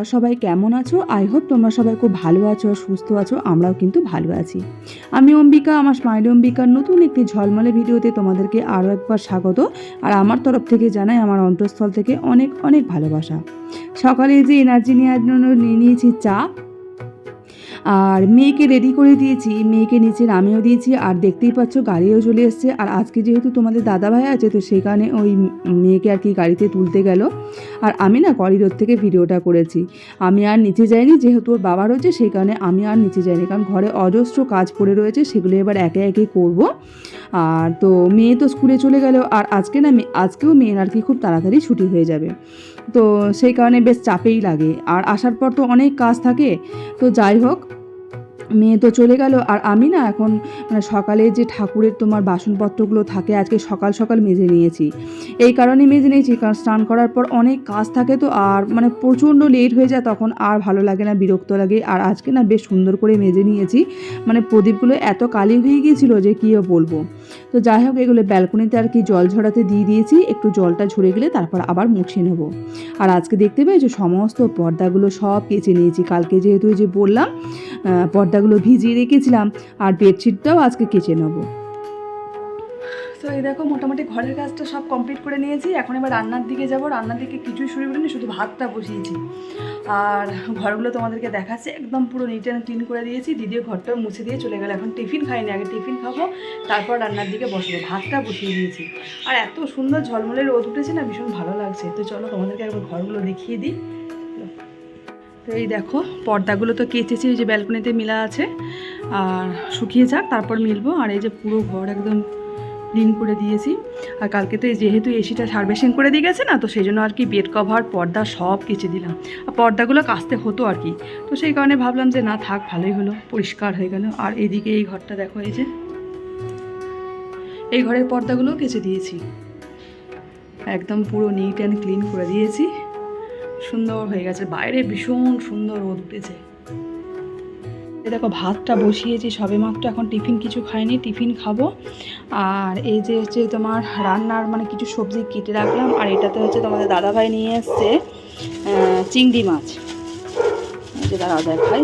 তোমরা সবাই কেমন আছো? আই হোপ তোমরা সবাই খুব ভালো আছো সুস্থ আছো, আমরাও কিন্তু ভালো আছি। আমি অম্বিকা, আমার স্মাইল অম্বিকার নতুন একটি ঝলমলে ভিডিওতে তোমাদেরকে আরও একবার স্বাগত আর আমার তরফ থেকে জানাই আমার অন্তঃস্থল থেকে অনেক অনেক ভালোবাসা। সকালে যে এনার্জি নেওয়ার জন্য নিয়ে নিয়েছি চা আর মেয়েকে রেডি করে দিয়েছি। মেয়েকে নিচে নামিয়েও দিয়েছি আর দেখতেই পাচ্ছ গাড়িও চলে এসছে। আর আজকে যেহেতু তোমাদের দাদা ভাই আছে, তো কারণে ওই মেয়েকে আর কি গাড়িতে তুলতে গেল। আর আমি না করিডোর থেকে ভিডিওটা করেছি। আমি আর নিচে যাইনি, যেহেতু ওর বাবা রয়েছে সেই কারণে আমি আর নিচে যাইনি। কারণ ঘরে অজস্র কাজ পড়ে রয়েছে, সেগুলো এবার একে একে করব। আর তো মেয়ে তো স্কুলে চলে গেল। আর আজকে না, আজকেও মেয়ের আর কি খুব তাড়াতাড়ি ছুটি হয়ে যাবে। তো সেই কারণে বেশ চাপেই লাগে। আর আসার পর তো অনেক কাজ থাকে। তো যাই হোক মেয়ে তো চলে গেল। আর আমি না এখন মানে সকালে যে ঠাকুরের তোমার বাসনপত্রগুলো থাকে আজকে সকাল সকাল মেজে নিয়েছি। এই কারণে মেজে নিয়েছি কারণ স্নান করার পর অনেক কাজ থাকে তো আর মানে প্রচণ্ড লেট হয়ে যায় তখন আর ভালো লাগে না বিরক্ত লাগে। আর আজকে না বেশ সুন্দর করে মেজে নিয়েছি। মানে প্রদীপগুলো এত কালি হয়ে গিয়েছিল যে কী বলব। তো যাই হোক এগুলো ব্যালকনিতে আর কি জল ঝরাতে দিয়ে দিয়েছি একটু জলটা ঝরে গেলে তারপর আবার মুছিয়ে নেব। আর আজকে দেখতে পেয়েছ সমস্ত পর্দাগুলো সব কেচে নিয়েছি। কালকে যেহেতু যে বললাম আহ, পর্দাগুলো ভিজিয়ে রেখেছিলাম আর বেডশিটটাও আজকে কেচে নেব। তো এই দেখো, মোটামুটি ঘরের কাজটা সব কমপ্লিট করে নিয়েছি। এখন এবার রান্নার দিকে যাব। রান্নার দিকে কিছুই শুরু করিনি শুধু ভাতটা বসিয়েছি। আর ঘরগুলো তোমাদেরকে দেখাচ্ছে। একদম পুরো নিট অ্যান্ড ক্লিন করে দিয়েছি। দিদিও ঘরটা মুছে দিয়ে চলে গেল। এখন টিফিন খাইনি, আগে টিফিন খাব, তারপর রান্নার দিকে বসবো। ভাতটা বসিয়ে দিয়েছি। আর এত সুন্দর ঝলমলে রোদ উঠেছে না, ভীষণ ভালো লাগছে। তো চলো তোমাদেরকে একবার ঘরগুলো দেখিয়ে দিই। তো এই দেখো, পর্দাগুলো তো কেচেছি, এই যে ব্যালকনিতে মিলা আছে। আর শুকিয়ে যাক, তারপর মিলবো। আর এই যে পুরো ঘর একদম ক্লিন করে দিয়েছি। আর কালকে তো যেহেতু এসিটা সার্ভিসিং করে দিয়ে গেছে না, তো সেই জন্য আর কি বেড কভার, পর্দা সব কেচে দিলাম। আর পর্দাগুলো কাচতে হতো আর কি। তো সেই কারণে ভাবলাম যে, না থাক, ভালোই হলো, পরিষ্কার হয়ে গেল। আর এদিকে এই ঘরটা দেখো, এই যে এই ঘরের পর্দাগুলোও কেচে দিয়েছি। একদম পুরো নিট অ্যান্ড ক্লিন করে দিয়েছি। সুন্দর হয়ে গেছে। বাইরে ভীষণ সুন্দর রোদ উঠেছে। দেখো ভাতটা বসিয়েছি সবে মাত্র এখন টিফিন কিছু খাইনি টিফিন খাব। আর এই যে হচ্ছে তোমার রান্নার মানে কিছু সবজি কেটে রাখলাম আর এটাতে হচ্ছে তোমাদের দাদাভাই নিয়ে এসছে চিংড়ি মাছ। যে দাদা দেখাই।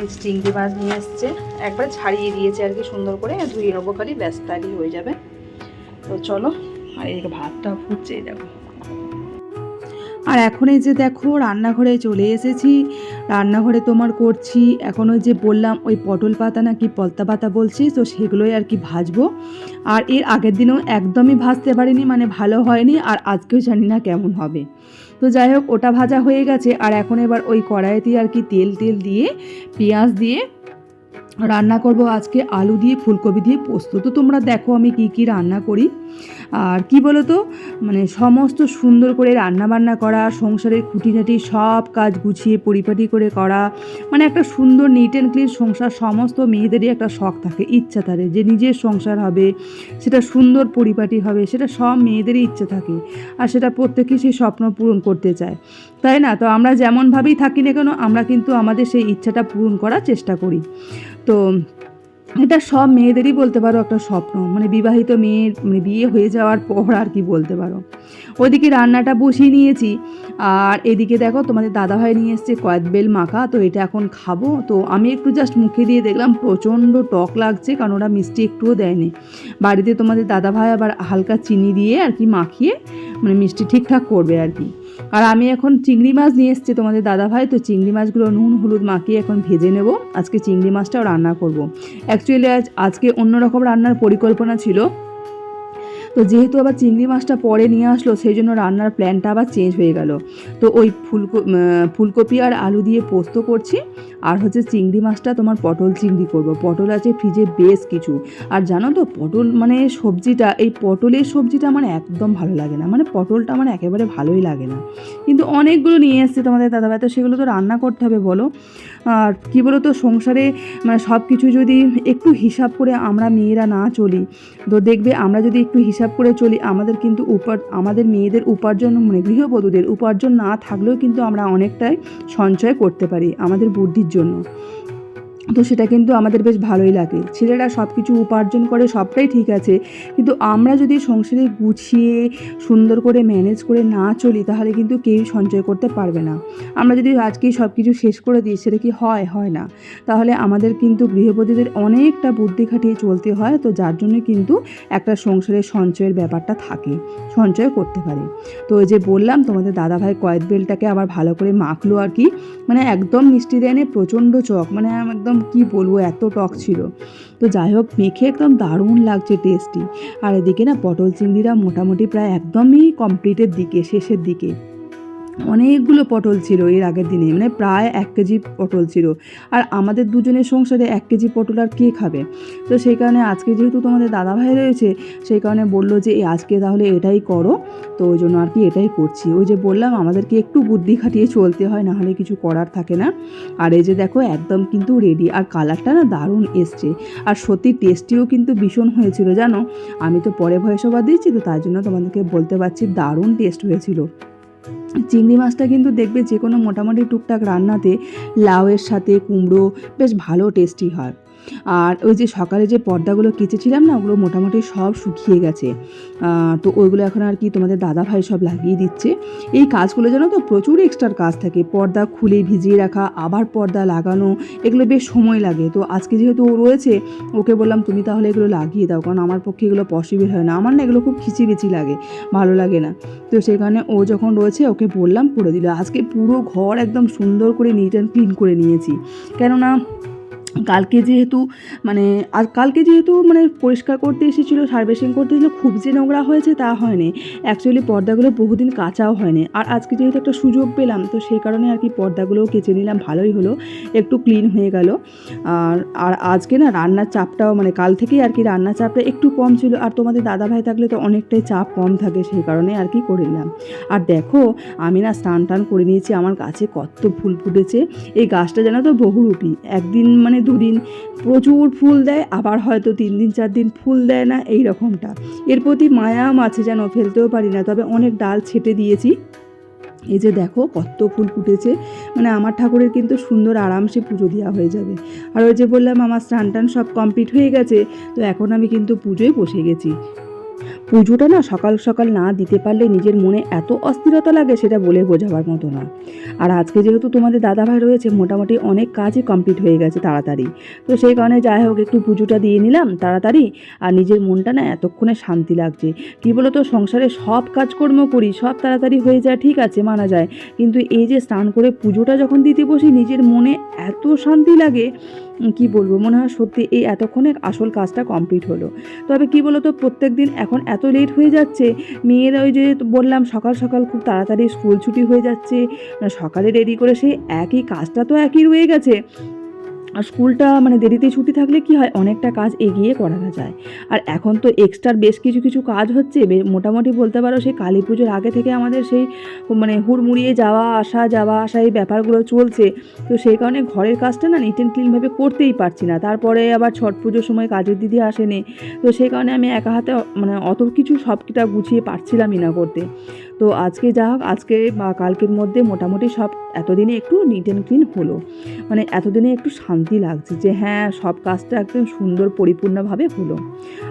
এই চিংড়ি মাছ নিয়ে এসছে। একবার ছাড়িয়ে দিয়েছে আর কি, সুন্দর করে। ধুয়ে নেব খালি ব্যস্ত আগে হয়ে যাবে। তো চলো, আর এদিকে ভাতটা ফুটছে, এই দেখো। আর এখন এই যে দেখো, রান্নাঘরে চলে এসেছি। রান্নাঘরে তোমার করছি, এখন ওই যে বললাম, ওই পটল পাতা নাকি পলতা পাতা বলছি, তো সেগুলোই আর কি ভাজবো। আর এর আগের দিনেও একদমই ভাজতে পারিনি মানে ভালো হয়নি, আর আজকেও জানি না কেমন হবে। তো যাই হোক, ওটা ভাজা হয়ে গেছে, আর এখন এবার ওই কড়াইতে আর কি তেল তেল দিয়ে, পেঁয়াজ দিয়ে রান্না করব আজকে আলু দিয়ে, ফুলকপি দিয়ে পোস্ত। তো তোমরা দেখো আমি কি কি রান্না করি। আর কি বলো তো মানে সমস্ত সুন্দর করে রান্না বান্না করা, সংসারের খুঁটিনাটি সব কাজ গুছিয়ে পরিপাটি করে করা মানে একটা সুন্দর নিট অ্যান্ড ক্লিন সংসার, সমস্ত মেয়েদেরই একটা শখ থাকে, ইচ্ছা থাকে যে নিজের সংসার হবে, সেটা সুন্দর পরিপাটি হবে, সেটা সব মেয়েদেরই ইচ্ছা থাকে, আর সেটা প্রত্যেকেই সেই স্বপ্ন পূরণ করতে চায়। তাই না? তো আমরা যেমনভাবেই থাকি না কেন, আমরা কিন্তু আমাদের সেই ইচ্ছাটা পূরণ করার চেষ্টা করি। তো এটা সব মেয়েদেরই বলতে পারো একটা স্বপ্ন। মানে বিবাহিত মেয়ের মানে বিয়ে হয়ে যাওয়ার পর আর কি বলতে পারো। ওইদিকে রান্নাটা বসিয়ে নিয়েছি। আর এদিকে দেখো তোমাদের দাদাভাই নিয়ে এসছে কয়েকবেল মাখা। তো এটা এখন খাব। তো আমি একটু জাস্ট মুখে দিয়ে দেখলাম প্রচণ্ড টক লাগছে, কারণ ওরা মিষ্টি একটুও দেয়নি। বাড়িতে তোমাদের দাদাভাই আবার হালকা চিনি দিয়ে আর কি মাখিয়ে মানে মিষ্টি ঠিকঠাক করবে আর কি। আর আমি এখন চিংড়ি মাছ নিয়ে এসেছি তোমাদের দাদাভাই তো চিংড়ি মাছগুলো নুন, হলুদ মাখিয়ে এখন ভেজে নেব। আজকে চিংড়ি মাছটাও রান্না করব। অ্যাকচুয়ালি আজ আজকে অন্যরকম রান্নার পরিকল্পনা ছিল। তো যেহেতু আবার চিংড়ি মাছটা পরে নিয়ে আসলো, সেই জন্য রান্নার প্ল্যানটা আবার চেঞ্জ হয়ে গেল। তো ওই ফুলকো ফুলকপি আর আলু দিয়ে পোস্ত করছি, আর হচ্ছে চিংড়ি মাছটা তোমার পটল চিংড়ি করব। পটল আছে ফ্রিজে বেশ কিছু। আর জানো তো, পটল মানে সবজিটা, এই পটলের সবজিটা আমার একদম ভালো লাগে না। মানে পটলটা আমার একেবারে ভালোই লাগে না। কিন্তু অনেকগুলো নিয়ে এসছে তোমাদের দাদাভাই তো সেগুলো তো রান্না করতে হবে বলো। আর কী বলো তো সংসারে মানে সব কিছু যদি একটু হিসাব করে আমরা মেয়েরা না চলি, তো দেখবে আমরা যদি একটু হিসাব করে চলি, আমাদের কিন্তু উপার আমাদের মেয়েদের উপার্জন মানে গৃহবধূদের উপার্জন না থাকলেও কিন্তু আমরা অনেকটাই সঞ্চয় করতে পারি আমাদের বুদ্ধির জন্য। তো সেটা কিন্তু আমাদের বেশ ভালোই লাগে। ছেলেরা সব কিছু উপার্জন করে, সবটাই ঠিক আছে। কিন্তু আমরা যদি সংসারে গুছিয়ে, সুন্দর করে ম্যানেজ করে না চলি, তাহলে কিন্তু কেউই সঞ্চয় করতে পারবে না। আমরা যদি আজকেই সব কিছু শেষ করে দিই, সেটা কি হয়? হয় না। তাহলে আমাদের কিন্তু গৃহপতিদের অনেকটা বুদ্ধি খাটিয়ে চলতে হয়, তো যার জন্য কিন্তু একটা সংসারের সঞ্চয়ের ব্যাপারটা থাকে, সঞ্চয় করতে পারে। তো যে বললাম, তোমাদের দাদাভাই কয়েদ বেলটাকে আবার ভালো করে মাখলো আর কি। মানে একদম মিষ্টি দেয়নি, প্রচণ্ড চক মানে একদম কি বলব, এত টক ছিল। তো যাই হোক, মেখে একদম দারুণ লাগছে টেস্টি আর এদিকে না, পটল চিংড়িরা মোটামুটি প্রায় একদমই কমপ্লিটের দিকে, শেষের দিকে। অনেকগুলো পটল ছিল এর আগের দিনে মানে প্রায় এক কেজি পটল ছিল। আর আমাদের দুজনের সংসারে এক কেজি পটল আর কে খাবে? তো সেই কারণে আজকে যেহেতু তোমাদের দাদাভাই রয়েছে সেই কারণে বলল যে "এ, আজকে তাহলে এটাই করো। তো ওই জন্য আর কি এটাই করছি। ওই যে বললাম আমাদেরকে একটু বুদ্ধি খাটিয়ে চলতে হয় নাহলে কিছু করার থাকে না। আর এই যে দেখো একদম কিন্তু রেডি আর কালারটা না দারুণ এসছে। আর সত্যি টেস্টিও কিন্তু ভীষণ হয়েছিল জানো? আমি তো পরে ভয়েস ওভার দিয়েছি তো তার জন্য তোমাদেরকে বলতে পারছি দারুণ টেস্ট হয়েছিল। চিংড়ি মাছটা কিন্তু দেখবে যে কোনো মোটামুটি টুকটাক রান্নাতে লাউয়ের সাথে কুমড়ো বেশ ভালো টেস্টি হয়। আর ওই যে সকালে যে পর্দাগুলো কেচেছিলাম না, ওগুলো মোটামুটি সব শুকিয়ে গেছে। তো ওইগুলো এখন আর কি তোমাদের দাদা ভাই সব লাগিয়ে দিচ্ছে। এই কাজগুলো জানো তো, প্রচুর এক্সট্রার কাজ থাকে। পর্দা খুলে ভিজিয়ে রাখা, আবার পর্দা লাগানো, এগুলো বেশ সময় লাগে। তো আজকে যেহেতু ও রয়েছে, ওকে বললাম তুমি তাহলে এগুলো লাগিয়ে দাও, কারণ আমার পক্ষে এগুলো পসিবল হয় না। আমার না এগুলো খুব খিচিবিচি লাগে, ভালো লাগে না। তো কারণে ও যখন রয়েছে, ওকে বললাম করে দিল। আজকে পুরো ঘর একদম সুন্দর করে নিট অ্যান্ড ক্লিন করে নিয়েছি। কেননা কালকে যেহেতু মানে আর কালকে যেহেতু মানে পরিষ্কার করতে এসেছিল সার্ভিসিং করতে এসেছিল, খুব যে নোংরা হয়েছে তা হয়নি। অ্যাকচুয়ালি পর্দাগুলো বহুদিন কাচাও হয়নি। আর আজকে যেহেতু একটা সুযোগ পেলাম, তো সেই কারণে আর কি পর্দাগুলোও কেচে নিলাম, ভালোই হলো। একটু ক্লিন হয়ে গেল। আর আর আজকে না রান্নার চাপটাও মানে কাল থেকেই আর কি রান্নার চাপটা একটু কম ছিল। আর তোমাদের দাদা ভাই থাকলে তো অনেকটাই চাপ কম থাকে, সেই কারণে আর কি করে নিলাম। আর দেখো, আমি না স্নান টান করে নিয়েছি। আমার গাছে কত ফুল ফুটেছে। এই গাছটা যেন তো বহুরূপী। একদিন মানে দুদিন। প্রচুর ফুল দেয়, আবার হয়তো তিন দিন, চার দিন ফুল দেয় না, এই রকমটা। এর প্রতি মায়াম আছে যেন, ফেলতেও পারি না। তবে অনেক ডাল ছেটে দিয়েছি। এই যে দেখো, কত ফুল ফুটেছে। মানে আমার ঠাকুরের কিন্তু সুন্দর আরামসে পুজো দেওয়া হয়ে যাবে। আর ওই যে বললাম, আমার স্নান টান সব কমপ্লিট হয়ে গেছে, তো এখন আমি কিন্তু পুজোয় বসে গেছি। পুজোটা না সকাল সকাল না দিতে পারলে নিজের মনে এত অস্থিরতা লাগে সেটা বলে বোঝাবার মতো না। আর আজকে যেহেতু তোমাদের দাদাভাই রয়েছে, মোটামুটি অনেক কাজই কমপ্লিট হয়ে গেছে তাড়াতাড়ি। তো সেই কারণে যাই হোক, একটু পুজোটা দিয়ে নিলাম তাড়াতাড়ি। আর নিজের মনটা না এতক্ষণে শান্তি লাগছে। কী বলো তো সংসারে সব কাজকর্ম করি, সব তাড়াতাড়ি হয়ে যায়, ঠিক আছে, মানা যায়। কিন্তু এই যে স্নান করে পুজোটা যখন দিতে বসি, নিজের মনে এত শান্তি লাগে কি বলব? মনে হয় সত্যি এই এতক্ষণে আসল কাজটা কমপ্লিট হলো। তবে কি বলো তো প্রত্যেক দিন এখন এত লেট হয়ে যাচ্ছে মেয়ের ওই যে বললাম সকাল সকাল খুব তাড়াতাড়ি স্কুল ছুটি হয়ে যাচ্ছে মানে সকালে রেডি করে সেই একই কাজটা তো একই রয়ে গেছে। আর স্কুলটা মানে দেরিতে ছুটি থাকলে কি হয়, অনেকটা কাজ এগিয়ে করানো যায়। আর এখন তো এক্সট্রার বেশ কিছু কিছু কাজ হচ্ছে মোটামুটি বলতে পারো সেই কালী পুজোর আগে থেকে আমাদের সেই মানে হুড়মুড়িয়ে যাওয়া, আসা যাওয়া, আসা এই ব্যাপারগুলো চলছে। তো সেই কারণে ঘরের কাজটা না নিট অ্যান্ড ক্লিনভাবে করতেই পারছি না। তারপরে আবার ছট পুজোর সময় কাজের দিদি আসেনি। তো সেই কারণে আমি একা হাতে মানে অত কিছু সবটা গুছিয়ে পারছিলামই না করতে। তো আজকে যা হোক, আজকে বা কালকের মধ্যে মোটামুটি সব এতদিনে একটু নিট অ্যান্ড ক্লিন হলো। মানে এতদিনে একটু শান্তি লাগছে যে হ্যাঁ সব কাজটা একদম সুন্দর পরিপূর্ণভাবে হলো।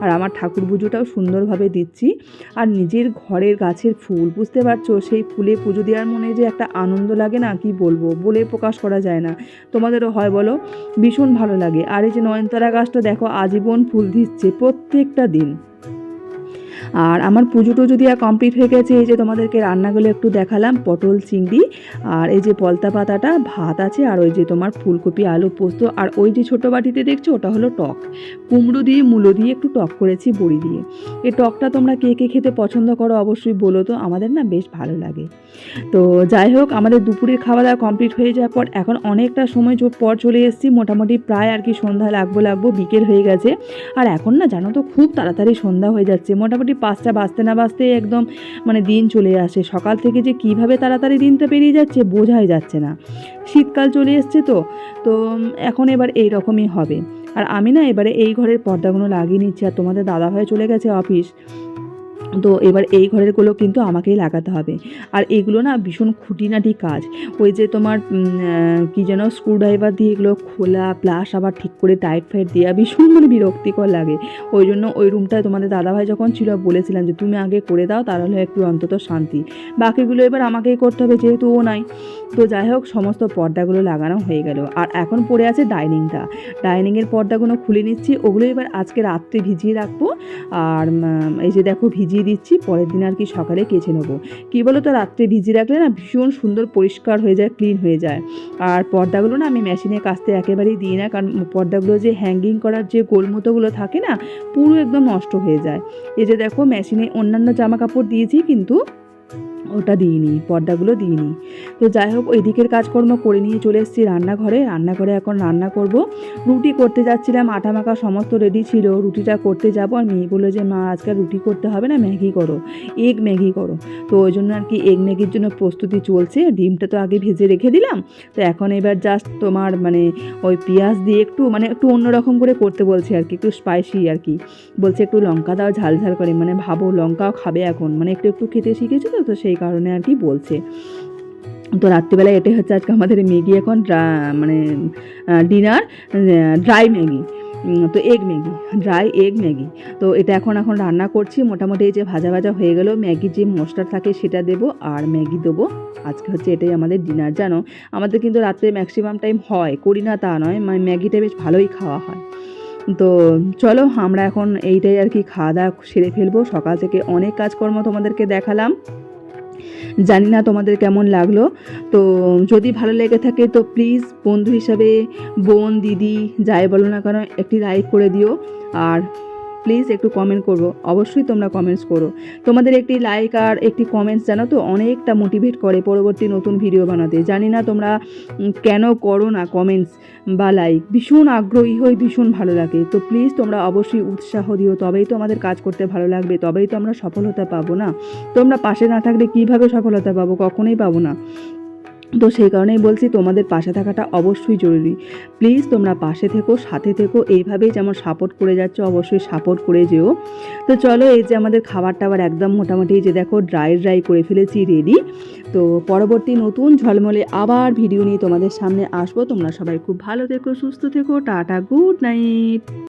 আর আমার ঠাকুর পুজোটাও সুন্দরভাবে দিচ্ছি। আর নিজের ঘরের গাছের ফুল, বুঝতে পারছ? সেই ফুলে পুজো দেওয়ার মনে যে একটা আনন্দ লাগে না, কি বলব? বলে প্রকাশ করা যায় না। তোমাদেরও হয় বলো, ভীষণ ভালো লাগে। আর এই যে নয়নতারা গাছটা দেখো, আজীবন ফুল দিচ্ছে প্রত্যেকটা দিন। আর আমার পুজো যদি কমপ্লিট হয়ে গেছে, এই যে তোমাদেরকে রান্নাগুলো একটু দেখালাম, পটল, চিংড়ি, আর এই যে পলতা পাতাটা, ভাত আছে, আর ওই যে তোমার ফুলকপি, আলু পোস্ত, আর ওই যে ছোটো বাটিতে দেখছ, ওটা হলো টক। কুমড়ো দিয়ে, মূলো দিয়ে একটু টক করেছি বড়ি দিয়ে। এই টকটা তোমরা কে কে খেতে পছন্দ করো অবশ্যই বলো তো, আমাদের না বেশ ভালো লাগে। তো যাই হোক, আমাদের দুপুরের খাওয়া দাওয়া কমপ্লিট হয়ে যাওয়ার পর এখন অনেকটা সময় পর চলে এসেছি, মোটামুটি প্রায় আর কি সন্ধ্যা লাগবো লাগবো, বিকেল হয়ে গেছে। আর এখন না জানো তো, খুব তাড়াতাড়ি সন্ধ্যা হয়ে যাচ্ছে, মোটামুটি পাঁচটা বাঁচতে না বাঁচতেই একদম মানে দিন চলে আসে। সকাল থেকে যে কীভাবে তাড়াতাড়ি দিনটা পেরিয়ে যাচ্ছে বোঝাই যাচ্ছে না। শীতকাল চলে এসছে তো তো এখন এবার এই রকমই হবে। আর আমি না এবারে এই ঘরের পর্দাগুলো লাগিয়ে নিচ্ছি। আর তোমাদের দাদাভাই চলে গেছে অফিস। তো এবার এই ঘরেরগুলো কিন্তু আমাকেই লাগাতে হবে। আর এগুলো না ভীষণ খুঁটিনাটি কাজ। ওই যে তোমার কি যেন স্ক্রুড্রাইভার দিয়ে এগুলো খোলা প্লাস আবার ঠিক করে টাইট ফাইট দেওয়া ভীষণ মানে বিরক্তিকর লাগে। ওই জন্য ওই রুমটায় তোমাদের দাদাভাই যখন ছিল, বলেছিলাম যে, তুমি আগে করে দাও, তাহলে একটু অন্তত শান্তি। বাকিগুলো এবার আমাকেই করতে হবে, যেহেতু ও নাই। তো যাই হোক, সমস্ত পর্দাগুলো লাগানো হয়ে গেল। আর এখন পড়ে আছে ডাইনিংটা। ডাইনিংয়ের পর্দাগুলো খুলে নিচ্ছি। ওগুলো এবার আজকে রাত্রে ভিজিয়ে রাখব। আর এই যে দেখো, ভিজিয়ে দিচ্ছি। পরের দিন আর কি সকালে কেচে নেব। কী বলো তো রাত্রে ভিজিয়ে রাখলে না ভীষণ সুন্দর পরিষ্কার হয়ে যায়, ক্লিন হয়ে যায়। আর পর্দাগুলো না আমি মেশিনে কাচতে একেবারেই দিই না। কারণ পর্দাগুলো যে হ্যাঙ্গিং করার যে গোলমতোগুলো থাকে না, পুরো একদম নষ্ট হয়ে যায়। এই যে দেখো, মেশিনে অন্যান্য জামা কাপড় দিয়েছি কিন্তু ওটা দিইনি, পর্দাগুলো দিইনি। তো যাই হোক, ওই দিকের কাজকর্ম করে নিয়ে চলে এসেছি রান্নাঘরে। রান্নাঘরে এখন রান্না করব। রুটি করতে যাচ্ছিলাম, আটা মাখা সমস্ত রেডি ছিল। রুটিটা করতে যাব আর মেয়ে বলল যে, মা, আজকে রুটি করতে হবে না, ম্যাগি করো। এগ ম্যাগি করো। তো ওই জন্য আর কি এগ ম্যাগির জন্য প্রস্তুতি চলছে। ডিমটা তো আগে ভেজে রেখে দিলাম। তো এখন এবার জাস্ট তোমার মানে ওই পেঁয়াজ দিয়ে একটু মানে একটু অন্যরকম করে করতে বলছে আর কি, একটু স্পাইসি আর কি। বলছে একটু লঙ্কা দাও, ঝাল ঝাল করে। মানে ভাবো লঙ্কাও খাবে এখন। মানে একটু একটু খেতে শিখেছে তো তো সেই কারণে আর কি বলছে। তো রাত্রিবেলায় এটাই হচ্ছে আজকে আমাদের ম্যাগি এখন মানে ডিনার ড্রাই ম্যাগি। তো egg Maggi dry egg Maggi. তো এটা এখন এখন রান্না করছি। মোটামুটি এই যে ভাজা ভাজা হয়ে গেল, ম্যাগির যে মশলা থাকে সেটা দেবো আর ম্যাগি দেবো। আজকে হচ্ছে এটাই আমাদের ডিনার জানো? আমাদের কিন্তু রাত্রে ম্যাক্সিমাম টাইম হয়। করি না তা নয় মানে ম্যাগিটা বেশ ভালোই খাওয়া হয়। তো চলো, আমরা এখন এইটাই আর কি খাওয়া দাওয়া সেরে ফেলব। সকাল থেকে অনেক কাজকর্ম তোমাদেরকে দেখালাম। জানি না তোমাদের কেমন লাগল। তো যদি ভালো লেগে থাকে তো প্লিজ বন্ধু হিসাবে বোন, দিদি, যাই বলো না কেন একটি লাইক করে দিও। আর প্লিজ একটু কমেন্ট করব। অবশ্যই তোমরা কমেন্টস করো। তোমাদের একটি লাইক আর একটি কমেন্টস জানো তো অনেকটা মোটিভেট করে পরবর্তী নতুন ভিডিও বানাতে। জানি না তোমরা কেন করো না কমেন্টস বা লাইক ভীষণ আগ্রহী হই, ভীষণ ভালো লাগে। তো প্লিজ তোমরা অবশ্যই উৎসাহ দিও। তবেই তো আমাদের কাজ করতে ভালো লাগবে। তবেই তো আমরা সফলতা পাবো না? তোমরা পাশে না থাকলে কীভাবে সফলতা পাবো? কখনোই পাবো না। তো সেই কারণেই বলছি তোমাদের পাশে থাকাটা অবশ্যই জরুরি। প্লিজ তোমরা পাশে থেকো, সাথে থেকো, এইভাবেই যেমন সাপোর্ট করে যাচ্ছ, অবশ্যই সাপোর্ট করে যেও। তো চলো এই যে আমাদের খাবার টাবার একদম মোটামুটি যে দেখো ড্রাই ড্রাই করে ফেলেছি রেডি তো পরবর্তী নতুন ঝলমলে আবার ভিডিও নিয়ে তোমাদের সামনে আসব। তোমরা সবাই খুব ভালো থেকো, সুস্থ থেকো, টাটা গুড নাইট